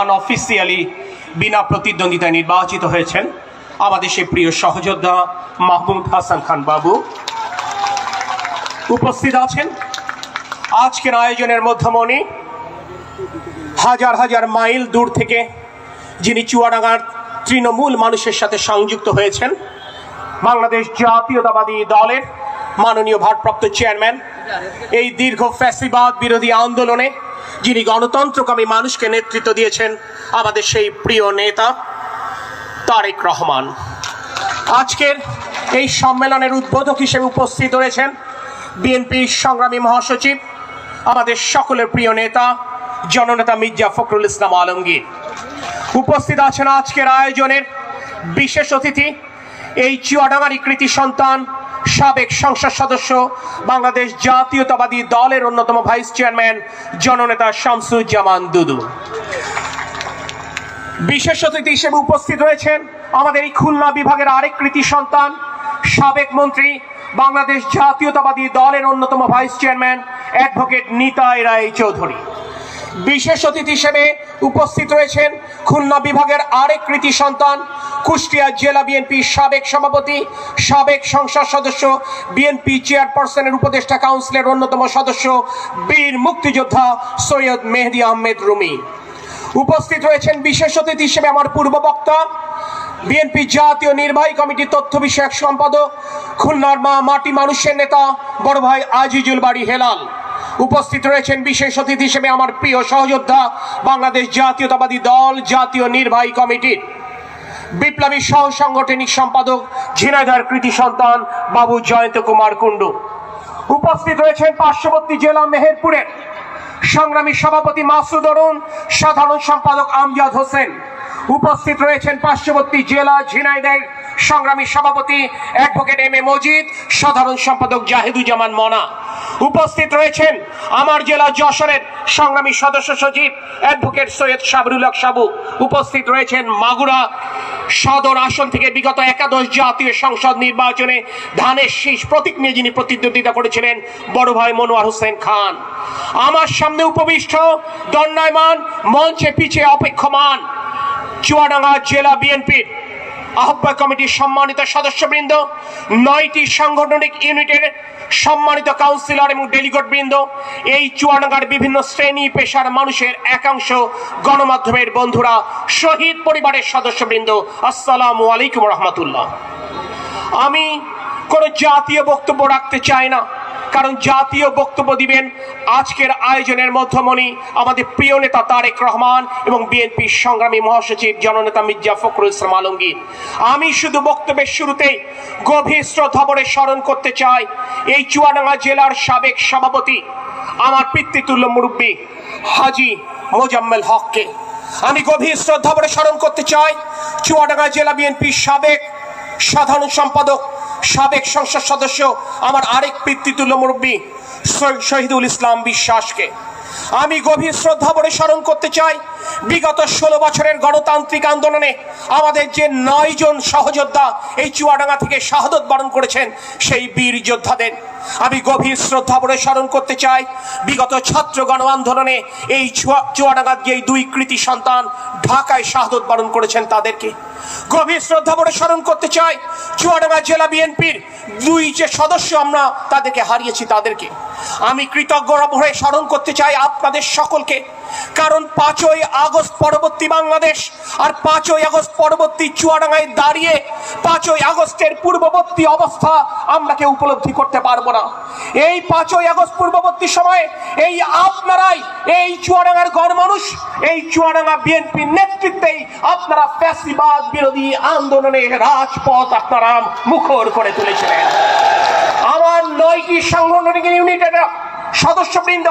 Unofficially বিনা প্রতিদ্বন্দ্বিতায় নির্বাচিত হয়েছেন আমাদের সেই প্রিয় সহযোদ্ধা মাহমুদ হাসান খান বাবু। উপস্থিত আছেন আজকের আয়োজনের মধ্যমণি। হাজার হাজার মাইল দূর থেকে যিনি চুয়াডাঙ্গার তৃণমূল মানুষের সাথে সংযুক্ত হয়েছেন, বাংলাদেশ জাতীয়তাবাদী দলের মাননীয় ভারপ্রাপ্ত চেয়ারম্যান। এই দীর্ঘ ফ্যাসিবাদ বিরোধী আন্দোলনে যিনি গণতন্ত্রকামী মানুষকে নেতৃত্ব দিয়েছেন, আমাদের সেই প্রিয় নেতা তারেক রহমান। আজকের এই সম্মেলনের উদ্বোধক হিসেবে উপস্থিত রয়েছেন বিএনপির সংগ্রামী মহাসচিব, আমাদের সকলের প্রিয় নেতা, জননেতা মির্জা ফখরুল ইসলাম আলমগীর। উপস্থিত আছেন আজকের আয়োজনের বিশেষ অতিথি, এই চুয়াডাঙ্গারি কৃতি সন্তান সাবেক সংসদ সদস্য, বাংলাদেশ জাতীয়তাবাদী দলের অন্যতম ভাইস চেয়ারম্যান, জননেতা শামসুজ্জামান দুদু। বিশেষ অতিথি হিসেবে উপস্থিত রয়েছেন আমাদের এই খুলনা বিভাগের আরেক কৃতি সন্তান, সাবেক মন্ত্রী, বাংলাদেশ জাতীয়তাবাদী দলের অন্যতম vice chairman, advocate Nitai Roy Chowdhury. বিশেষ অতিথি হিসেবে উপস্থিত রয়েছেন খুলনা বিভাগের আরেক কৃতি সন্তান কুষ্টিয়া জেলা বিএনপির সাবেক সভাপতি, সাবেক সংসদ সদস্য, বিএনপি চেয়ারপারসনের উপদেষ্টা কাউন্সিলের অন্যতম সদস্য, বীর মুক্তিযোদ্ধা সৈয়দ মেহেদি আহমেদ রুমি। উপস্থিত রয়েছেন বিশেষ অতিথি হিসেবে আমার পূর্ব বক্তা, বিএনপি জাতীয় নির্বাহী কমিটির তথ্য বিষয়ক সম্পাদক, খুলনার মা মাটি মানুষের নেতা, বড় ভাই আজিজুল বাড়ি হেলাল। উপস্থিত রয়েছেন বিশেষ অতিথি হিসেবে আমার প্রিয় সহযোদ্ধা, বাংলাদেশ জাতীয়তাবাদী দল, জাতীয় নির্বাহী কমিটির। বিপ্লবী সহ সাংগঠনিক সম্পাদক ঝিনাইদার কৃতি সন্তান বাবু জয়ন্ত কুমার কুণ্ডু। উপস্থিত রয়েছেন পার্শ্ববর্তী জেলা মেহেরপুরের সংগ্রামী সভাপতি মাসুদ অরুণ, সাধারণ সম্পাদক আমজাদ হোসেন। উপস্থিত রয়েছেন পার্শ্ববর্তী জেলা ঝিনাইদের সংগ্রামী সভাপতি অ্যাডভোকেট এম এ মজিদ, সাধারণ সম্পাদক জাহিদুজ্জামান মনা। উপস্থিত রয়েছেন আমার জেলা যশোরের সংগ্রামী সদস্য সচিব অ্যাডভোকেট সৈয়দ সাবরুল হক সাবু। উপস্থিত রয়েছেন মাগুরা সদর আসন থেকে বিগত একাদশ জাতীয় সংসদ নির্বাচনে ধানের শীষ প্রতীক নিয়ে যিনি প্রতিদ্বন্দ্বিতা করেছিলেন, বড় ভাই মনোয়ার হোসেন খান। আমার সামনে উপবিষ্ট দণ্ডায়মান মঞ্চে পিছিয়ে অপেক্ষমান চুয়াডাঙ্গা জেলা বিএনপির আহ্বায়ক কমিটির সম্মানিত সদস্যবৃন্দ, নয়টি সাংগঠনিক ইউনিটের সম্মানিত কাউন্সিলর এবং ডেলিগেট বৃন্দ, এই চুয়াডাঙ্গার বিভিন্ন শ্রেণি পেশার মানুষের একাংশ গণমাধ্যমের বন্ধুরা, শহীদ পরিবারের সদস্যবৃন্দ, আসসালামু আলাইকুম রহমতুল্লাহ। আমি কোনো জাতীয় বক্তব্য রাখতে চাই না। কারণ জাতীয় বক্তব্য দিবেন আজকের আয়োজনের মধ্যমণি আমাদের প্রিয় নেতা তারেক রহমান এবং বিএনপির সংগ্রামী মহাসচিব জননেতা মির্জা ফখরুল ইসলাম আলমগীর। আমি শুধু বক্তব্যের শুরুতেই গভীর শ্রদ্ধা ভরে স্মরণ করতে চাই, এই চুয়াডাঙ্গা জেলার সাবেক সভাপতি আমার পিতৃতুল্য মুরব্বী হাজি মোজাম্মেল হককে। আমি গভীর শ্রদ্ধা ভরে স্মরণ করতে চাই, চুয়াডাঙ্গা জেলা বিএনপির সাবেক সাধারণ সম্পাদক সাবেক সংসদ সদস্য আমার আরেক পিতৃতুল্য মুরব্বী শহীদুল ইসলাম বিশ্বাসকে। আমি গভীর শ্রদ্ধা ভরে স্মরণ করতে চাই, বিগত ষোলো বছরের গণতান্ত্রিক আন্দোলনে আমাদের যে নয় জন সহযোদ্ধা এই চুয়াডাঙ্গা থেকে শাহাদত বরণ করেছেন, সেই বীর যোদ্ধাদের। আমি গভীর শ্রদ্ধা ভরে স্মরণ করতে চাই, বিগত ছাত্র গণ আন্দোলনে এই চুয়া- চুয়াডাঙ্গার যে দুই কৃতি সন্তান ঢাকায় শাহাদত বরণ করেছেন তাদেরকে। গভীর শ্রদ্ধা ভরে স্মরণ করতে চাই, চুয়াডাঙ্গা জেলা বিএনপির দুই যে সদস্য আমরা তাদেরকে হারিয়েছি তাদেরকে। আমি কৃতজ্ঞ ভরে স্মরণ করতে চাই আপনাদের সকলকে। কারণ পাঁচই আগস্ট পরবর্তী বাংলাদেশ আর পাঁচই আগস্ট পরবর্তী চুয়াডাঙ্গায় দাঁড়িয়ে পাঁচই আগস্টের পূর্ববর্তী অবস্থা আমরা কেউ উপলব্ধি করতে পারব না। এই পাঁচই আগস্ট পূর্ববর্তী সময়ে এই আপনারাই এই চুয়াডাঙ্গার গড় মানুষ এই চুয়াডাঙ্গা বিএনপির নেতৃত্বেই আপনারা ফ্যাসিবাদ বিরোধী আন্দোলনের রাজপথ আপনারা মুখর করে তুলেছিলেন। নয়টি সাংগঠনিক ইউনিটের সদস্যবৃন্দ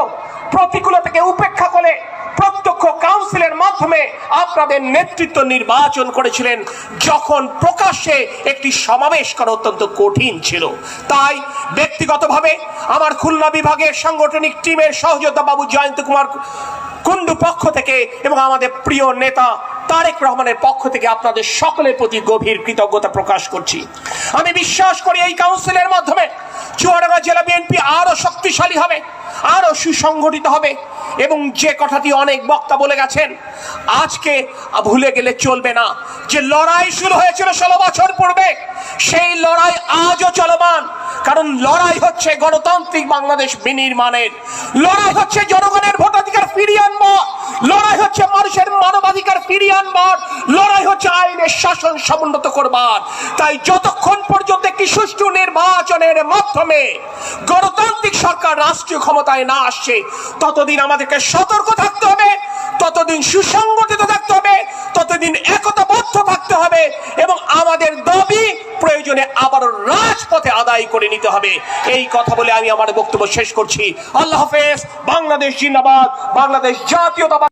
প্রতিকূলতাকে উপেক্ষা করে প্রত্যক্ষ কাউন্সিলের মাধ্যমে আপনাদের নেতৃত্ব নির্বাচন করেছিলেন। যখন প্রকাশ্যে একটি সমাবেশ করা অত্যন্ত কঠিন ছিল। তাই ব্যক্তিগতভাবে আমার খুলনা বিভাগের সাংগঠনিক টিমের সহযোদ্ধা বাবু জয়ন্ত কুমার কুণ্ডু পক্ষ থেকে এবং আমাদের প্রিয় নেতা তারেক রহমানের পক্ষ থেকে আপনাদের সকলের প্রতি গভীর কৃতজ্ঞতা প্রকাশ করছি। আমি বিশ্বাস করি এই কাউন্সিলের মাধ্যমে চুয়াডাঙ্গা জেলা বিএনপি আরও শক্তিশালী হবে, আরও সুসংগঠিত হবে এবং যে কথাটি অনেক বক্তা বলে গেছেন, আজকে ভুলে গেলে চলবে না। যে লড়াই শুরু হয়েছিল ষোলো বছর পূর্বে, সেই লড়াই আজও চলমান। কারণ লড়াই হচ্ছে গণতান্ত্রিক বাংলাদেশ বিনির্মাণের। লড়াই হচ্ছে জনগণের করবার। তাই যতক্ষণ পর্যন্ত একটি সুষ্ঠু নির্বাচনের মাধ্যমে গণতান্ত্রিক সরকার রাষ্ট্রীয় ক্ষমতায় না আসছে, ততদিন আমাদেরকে সতর্ক থাকতে হবে, ততদিন সুসংগঠিত থাকতে হবে, ততদিন একতাবদ্ধ থাকতে হবে এবং আমাদের দাবি প্রয়োজনে আবারও রাজপথে আদায় করে নিতে হবে। এই কথা বলে আমি আমার বক্তব্য শেষ করছি। আল্লাহ হাফেজ। বাংলাদেশ জিন্দাবাদ। বাংলাদেশ জাতীয়তাবাদ